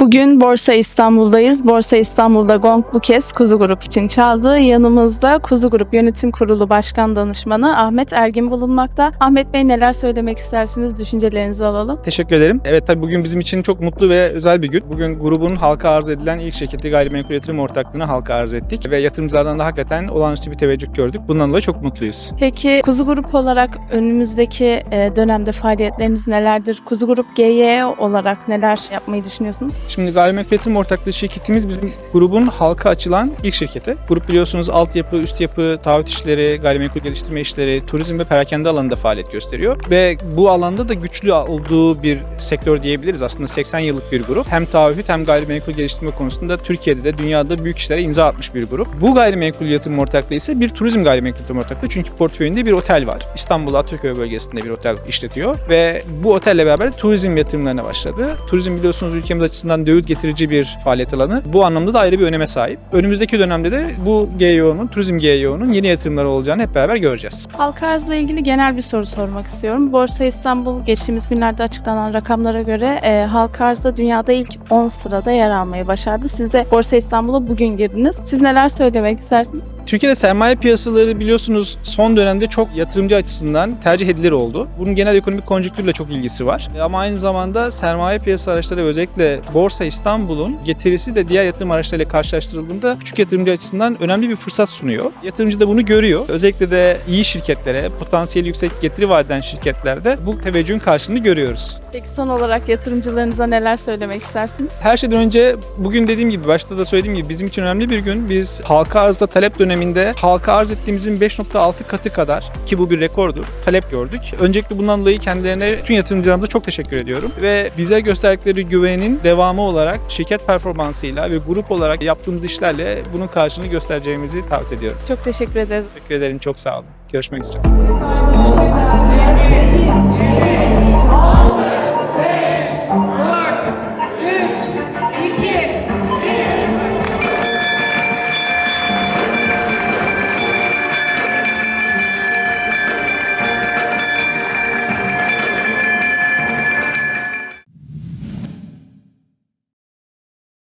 Bugün Borsa İstanbul'dayız. Borsa İstanbul'da Gong bu kez Kuzu Grup için çaldı. Yanımızda Kuzu Grup Yönetim Kurulu Başkan Danışmanı Ahmet Ergin bulunmakta. Ahmet Bey neler söylemek istersiniz? Düşüncelerinizi alalım. Teşekkür ederim. Evet tabii bugün bizim için çok mutlu ve özel bir gün. Bugün grubun halka arz edilen ilk şirketi gayrimenkul yatırım ortaklığını halka arz ettik. Ve yatırımcılardan da hakikaten olağanüstü bir teveccüh gördük. Bundan dolayı çok mutluyuz. Peki Kuzu Grup olarak önümüzdeki e, dönemde faaliyetleriniz nelerdir? Kuzu Grup GY olarak neler yapmayı düşünüyorsunuz? Şimdi gayrimenkul yatırım ortaklığı şirketimiz bizim grubun halka açılan ilk şirketi. Grup biliyorsunuz altyapı, üst yapı, taahhüt işleri, gayrimenkul geliştirme işleri, turizm ve perakende alanında faaliyet gösteriyor. Ve bu alanda da güçlü olduğu bir sektör diyebiliriz. Aslında 80 yıllık bir grup. Hem taahhüt hem gayrimenkul geliştirme konusunda Türkiye'de de dünyada büyük işlere imza atmış bir grup. Bu gayrimenkul yatırım ortaklığı ise bir turizm gayrimenkul yatırım ortaklığı. Çünkü portföyünde bir otel var. İstanbul Ataköy bölgesinde bir otel işletiyor ve bu otelle beraber turizm yatırımlarına başladı. Turizm biliyorsunuz ülkemiz açısından döviz getirici bir faaliyet alanı. Bu anlamda da ayrı bir öneme sahip. Önümüzdeki dönemde de bu GYO'nun, turizm GYO'nun yeni yatırımları olacağını hep beraber göreceğiz. Halka arzla ilgili genel bir soru sormak istiyorum. Borsa İstanbul geçtiğimiz günlerde açıklanan rakamlara göre e, halka arzda dünyada ilk 10 sırada yer almayı başardı. Siz de Borsa İstanbul'a bugün girdiniz. Siz neler söylemek istersiniz? Türkiye'de sermaye piyasaları biliyorsunuz son dönemde çok yatırımcı açısından tercih edilir oldu. Bunun genel ekonomik konjonktürle çok ilgisi var. E, Ama aynı zamanda sermaye piyasa araçları özellikle Borsa İstanbul'un getirisi de diğer yatırım araçlarıyla karşılaştırıldığında küçük yatırımcı açısından önemli bir fırsat sunuyor. Yatırımcı da bunu görüyor. Özellikle de iyi şirketlere, potansiyeli yüksek getiri vaat eden şirketlerde bu teveccühün karşılığını görüyoruz. Peki son olarak yatırımcılarınıza neler söylemek istersiniz? Her şeyden önce bugün dediğim gibi başta da söylediğim gibi bizim için önemli bir gün. Biz halka arzda talep döneminde halka arz ettiğimizin 5.6 katı kadar ki bu bir rekordur talep gördük. Öncelikle bundan dolayı kendilerine tüm yatırımcılarımıza çok teşekkür ediyorum. Ve bize gösterdikleri güvenin devamı olarak şirket performansıyla ve grup olarak yaptığımız işlerle bunun karşılığını göstereceğimizi taahhüt ediyorum. Çok teşekkür ederiz. Teşekkür ederim çok sağ olun. Görüşmek üzere.